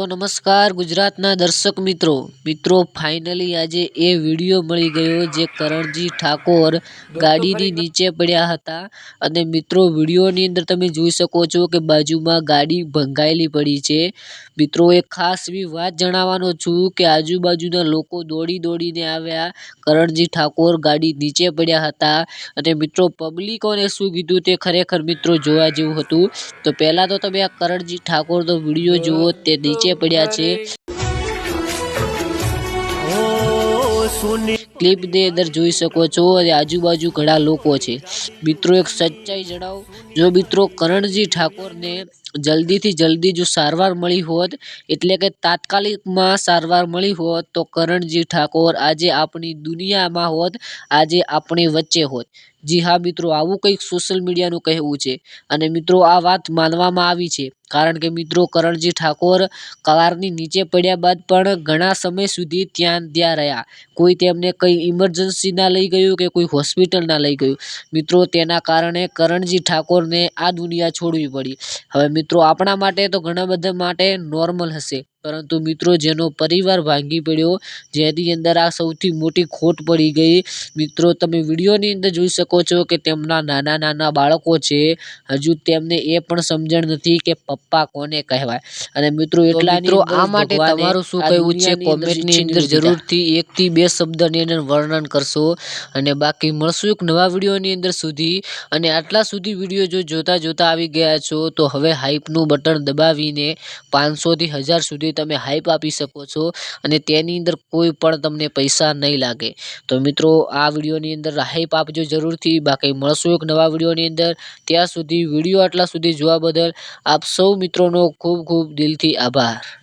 તો નમસ્કાર ગુજરાતના દર્શક મિત્રો. મિત્રો ફાઇનલી આજે એ વીડિયો મળી ગયો જે કરણજી ઠાકોર ગાડીની નીચે પડ્યા હતા. અને મિત્રો, વિડીયોની અંદર તમે જોઈ શકો છો કે બાજુમાં ગાડી ભંગાયેલી પડી છે. મિત્રો, એક ખાસ એવી વાત જણાવવાનો છું કે આજુબાજુના લોકો દોડી દોડીને આવ્યા. કરણજી ઠાકોર ગાડી નીચે પડ્યા હતા. અને મિત્રો પબ્લિકોને શું કીધું તે ખરેખર મિત્રો જોવા જેવું હતું. તો પહેલા તો તમે આ કરણજી ઠાકોરનો વીડિયો જુઓ તે નીચે પડ્યા છે. ક્લિપની અંદર જોઈ શકો છો અને આજુબાજુ ઘણા લોકો છે. મિત્રો, એક સચ્ચાઈ જણાવો. જો મિત્રો, કરણજી ઠાકોરને જલ્દીથી જલ્દી જો સારવાર મળી હોત, એટલે કે તાત્કાલિકમાં સારવાર મળી હોત, તો કરણજી ઠાકોર આજે આપણી દુનિયામાં હોત, આજે આપણી વચ્ચે હોત. જી હા મિત્રો, આવું કંઈક સોશિયલ મીડિયાનું કહેવું છે. અને મિત્રો, આ વાત માનવામાં આવી છે. કારણ કે મિત્રો, કરણજી ઠાકોર કારની નીચે પડ્યા બાદ પણ ઘણા સમય સુધી ત્યાં ત્યાં રહ્યા. કોઈ તેમને કંઈ ઇમરજન્સીના લઈ ગયું કે કોઈ હોસ્પિટલના લઈ ગયું? મિત્રો, તેના કારણે કરણજી ઠાકોરને આ દુનિયા છોડવી પડી. હવે મિત્રો, આપણા માટે તો ઘણા બધા માટે નોર્મલ હશે. પરંતુ મિત્રો જેનો પરિવાર ભાંગી પડ્યો જેની અંદર આ સૌથી મોટી ખોટ પડી ગઈ. મિત્રો તમે વિડીયોની અંદર જોઈ શકો છો કે તેમના નાના નાના બાળકો છે. હજુ તેમને એ પણ સમજણ નથી કે પપ્પા કોને કહેવાય. અને મિત્રો એટલા મિત્રો આ માટે તમારું શું કહેવું છે? કોમેન્ટની અંદર જરૂરથી એકથી બે શબ્દની અંદર વર્ણન કરશો. અને બાકી મળશું એક નવા વિડીયોની અંદર સુધી. અને આટલા સુધી વીડિયો જો જોતા જોતા આવી ગયા છો તો હવે હાઇપનું બટન દબાવીને પાંચસોથી હજાર સુધી તમે હાઈપ આપી શકો છો અને તેની અંદર કોઈ પણ તમને પૈસા નહીં લાગે. તો મિત્રો, આ વિડીયોની અંદર હાઈપ આપજો જરૂરથી. બાકી મળશું એક નવા વિડીયોની અંદર. ત્યાં સુધી વીડિયો આટલા સુધી જોવા બદલ આપ સૌ મિત્રોનો ખૂબ ખૂબ દિલથી આભાર.